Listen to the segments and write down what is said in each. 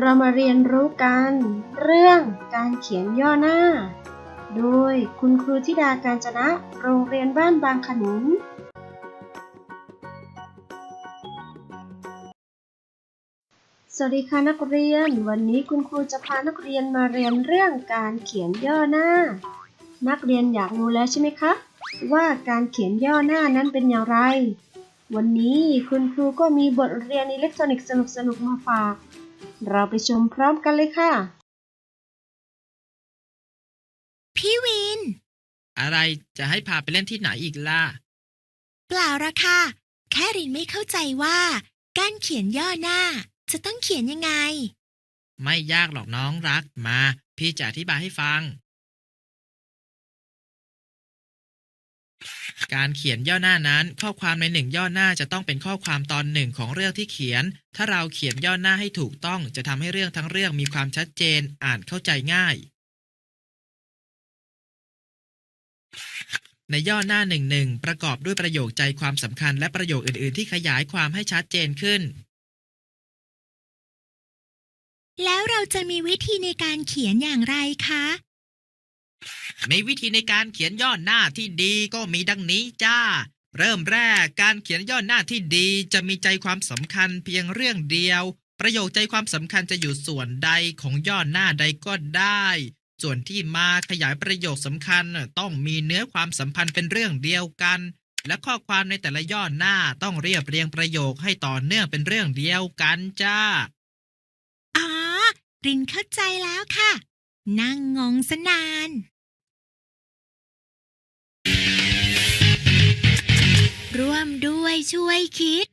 เรามาเรียนรู้กัน เรื่องการเขียนย่อหน้า โดยคุณครูธิดาการจนะ โรงเรียนบ้านบางขนุน สวัสดีค่ะนักเรียน วันนี้คุณครูจะพานักเรียนมาเรียนเรื่องการเขียนย่อหน้า นักเรียนอยากรู้แล้วใช่ไหมคะว่าการเขียนย่อหน้านั้นเป็นอย่างไร วันนี้คุณครูก็มีบทเรียนอิเล็กทรอนิกส์สนุกๆมาฝาก เราไปชมพร้อมกันเลยค่ะ พี่วิน อะไรจะให้พาไปเล่นที่ไหนอีกล่ะ เปล่าละค่ะ แค่รินไม่เข้าใจว่าการเขียนย่อหน้า จะต้องเขียนยังไง ไม่ยากหรอกน้องรักมา พี่จะอธิบายให้ฟัง การเขียนย่อหน้านั้น ข้อความในหนึ่งย่อหน้าจะต้องเป็นข้อความตอนหนึ่งของเรื่องที่เขียน ถ้าเราเขียนย่อหน้าให้ถูกต้อง จะทำให้เรื่องทั้งเรื่องมีความชัดเจน อ่านเข้าใจง่าย ในย่อหน้าหนึ่งหนึ่งประกอบด้วยประโยคใจความสำคัญและประโยคอื่น ๆ ที่ขยายความให้ชัดเจนขึ้น แล้วเราจะมีวิธีในการเขียนอย่างไรคะ มีวิธีในการเขียนย่อหน้าที่ดีก็มีดังนี้จ้า เริ่มแรกการเขียนย่อหน้าที่ดีจะมีใจความสำคัญเพียงเรื่องเดียว ประโยคใจความสำคัญจะอยู่ส่วนใดของย่อหน้าใดก็ได้ ส่วนที่มาขยายประโยคสำคัญต้องมีเนื้อความสัมพันธ์เป็นเรื่องเดียวกัน และข้อความในแต่ละย่อหน้าต้องเรียบเรียงประโยคให้ต่อเนื่องเป็นเรื่องเดียวกันจ้าอ๋อรินเข้าใจแล้วค่ะ นั่งงงสนาน ด้วยช่วยคิด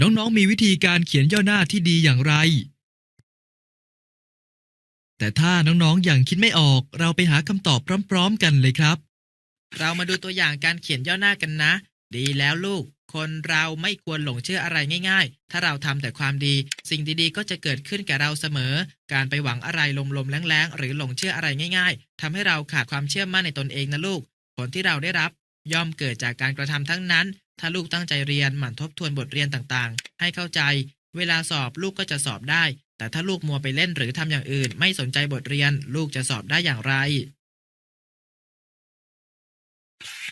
น้องๆมีวิธีการเขียนย่อหน้าที่ดีอย่างไร แต่ถ้าน้องๆอยังคิดไม่ออก เราไปหาคำตอบพร้อมๆกันเลยครับ เรามาดูตัวอย่างการเขียนย่อหน้ากันนะ ดีแล้วลูก คนเราไม่ควรหลงเชื่ออะไรง่าย ๆ ถ้าเราทำแต่ความดี สิ่งดีๆ ก็จะเกิดขึ้นแก่เราเสมอ การไปหวังอะไรลมๆแรงๆหรือหลงเชื่ออะไรง่าย ๆทำให้เราขาดความเชื่อมั่นในตนเองนะลูก ผลที่เราได้รับ ย่อมเกิดจากการกระทำทั้งนั้น ถ้าลูกตั้งใจเรียนหมั่นทบทวนบทเรียนต่างๆ ให้เข้าใจ เวลาสอบลูกก็จะสอบได้ แต่ถ้าลูกมัวไปเล่นหรือทำอย่างอื่น ไม่สนใจบทเรียน ลูกจะสอบได้อย่างไร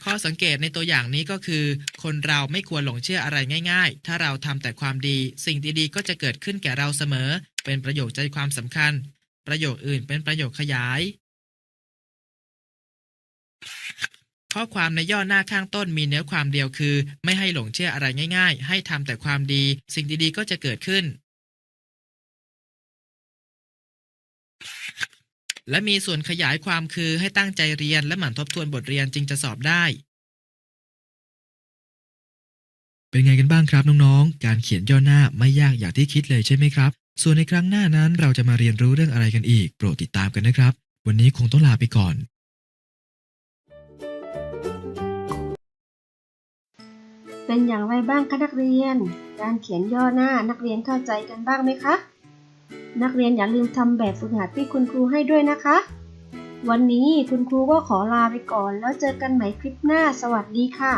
ข้อสังเกตในตัวอย่างนี้ก็คือ คนเราไม่ควรหลงเชื่ออะไรง่าย ๆ ถ้าเราทำแต่ความดี สิ่งดีๆก็จะเกิดขึ้นแก่เราเสมอ เป็นประโยคใจความสำคัญ ประโยคอื่นเป็นประโยคขยาย ข้อความในย่อหน้าข้างต้นมีเนื้อความเดียวคือ ไม่ให้หลงเชื่ออะไรง่าย ๆ ให้ทำแต่ความดี สิ่งดีๆก็จะเกิดขึ้น และมีส่วนขยายความคือให้ตั้งใจเรียนและหมั่นทบทวนบทเรียนจึงจะสอบได้ เป็นไงกันบ้างครับน้องๆ การเขียนย่อหน้าไม่ยากอย่างที่คิดเลยใช่ไหมครับ ส่วนในครั้งหน้านั้นเราจะมาเรียนรู้เรื่องอะไรกันอีก โปรดติดตามกันนะครับ วันนี้คงต้องลาไปก่อน เป็นอย่างไรบ้างคะนักเรียน การเขียนย่อหน้านักเรียนเข้าใจกันบ้างไหมคะ นักเรียนอย่าลืมทำแบบฝึกหัดที่คุณครูให้ด้วยนะคะ วันนี้คุณครูก็ขอลาไปก่อน แล้วเจอกันใหม่คลิปหน้า สวัสดีค่ะ